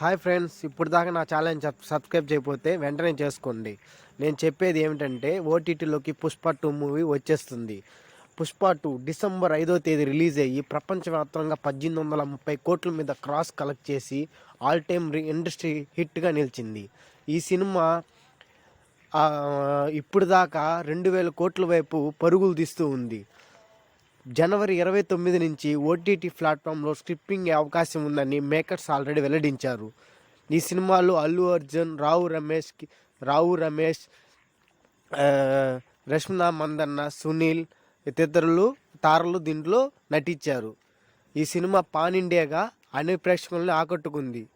Hi friends ఇప్పుడు దాకా నా ఛానల్ సబ్స్క్రైబ్ చేయకపోతే వెంటనే చేసుకోండి. నేను చెప్పేది ఏమిటంటే ఓటీటీలోకి పుష్ప టూ మూవీ వచ్చేస్తుంది. పుష్ప టూ డిసెంబర్ ఐదో తేదీ రిలీజ్ అయ్యి ప్రపంచవ్యాప్తంగా పద్దెనిమిది వందల ముప్పై కోట్ల మీద క్రాస్ కలెక్ట్ చేసి ఆల్ టైమ్ ఇండస్ట్రీ హిట్గా నిలిచింది. ఈ సినిమా ఇప్పుడు దాకా రెండు వేల కోట్ల వైపు పరుగులు తీస్తూ ఉంది. జనవరి ఇరవై తొమ్మిది నుంచి ఓటీటీ ప్లాట్ఫామ్లో స్క్రిప్పింగ్ అవకాశం ఉందని మేకర్స్ ఆల్రెడీ వెల్లడించారు. ఈ సినిమాలో అల్లు అర్జున్ రావు రమేష్ రావు రమేష్ రష్మినా మందన్న సునీల్ తదితరులు తారలు దీంట్లో నటించారు. ఈ సినిమా పాన్ ఇండియాగా అన్ని ప్రేక్షకులను ఆకట్టుకుంది.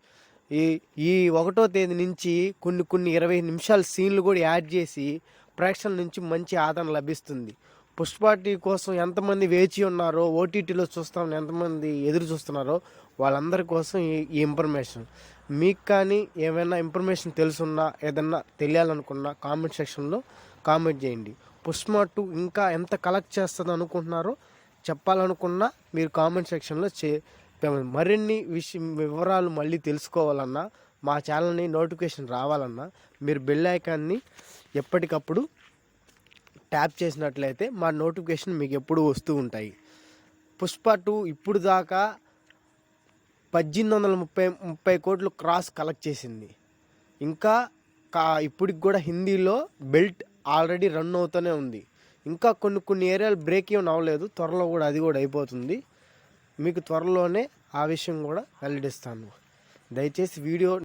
ఈ ఈ ఒకటో తేదీ నుంచి కొన్ని కొన్ని ఇరవై నిమిషాల సీన్లు కూడా యాడ్ చేసి ప్రేక్షకుల నుంచి మంచి ఆదరణ లభిస్తుంది. పుష్పాటి కోసం ఎంతమంది వేచి ఉన్నారో ఓటీటీలో చూస్తామని ఎంతమంది ఎదురు చూస్తున్నారో వాళ్ళందరి కోసం ఈ ఈ ఇన్ఫర్మేషన్ మీకు కానీ ఏమైనా ఇన్ఫర్మేషన్ తెలుసున్నా ఏదన్నా తెలియాలనుకున్నా కామెంట్ సెక్షన్లో కామెంట్ చేయండి. పుష్ప టూ ఇంకా ఎంత కలెక్ట్ చేస్తుంది అనుకుంటున్నారో చెప్పాలనుకున్నా మీరు కామెంట్ సెక్షన్లో చే మరిన్ని విషయం వివరాలు మళ్ళీ తెలుసుకోవాలన్నా మా ఛానల్ని నోటిఫికేషన్ రావాలన్నా మీరు బెల్ ఐకాన్ని ఎప్పటికప్పుడు ట్యాప్ చేసినట్లయితే మా నోటిఫికేషన్ మీకు ఎప్పుడు వస్తూ ఉంటాయి. పుష్ప టూ ఇప్పుడు దాకా పద్దెనిమిది వందల ముప్పై ముప్పై కోట్లు క్రాస్ కలెక్ట్ చేసింది. ఇంకా కా ఇప్పటికి కూడా హిందీలో బెల్ట్ ఆల్రెడీ రన్ అవుతూనే ఉంది. ఇంకా కొన్ని కొన్ని ఏరియాలు బ్రేక్ ఏం అవ్వలేదు. త్వరలో కూడా అది కూడా అయిపోతుంది. మీకు త్వరలోనే ఆ విషయం కూడా వెల్లడిస్తాను. దయచేసి వీడియో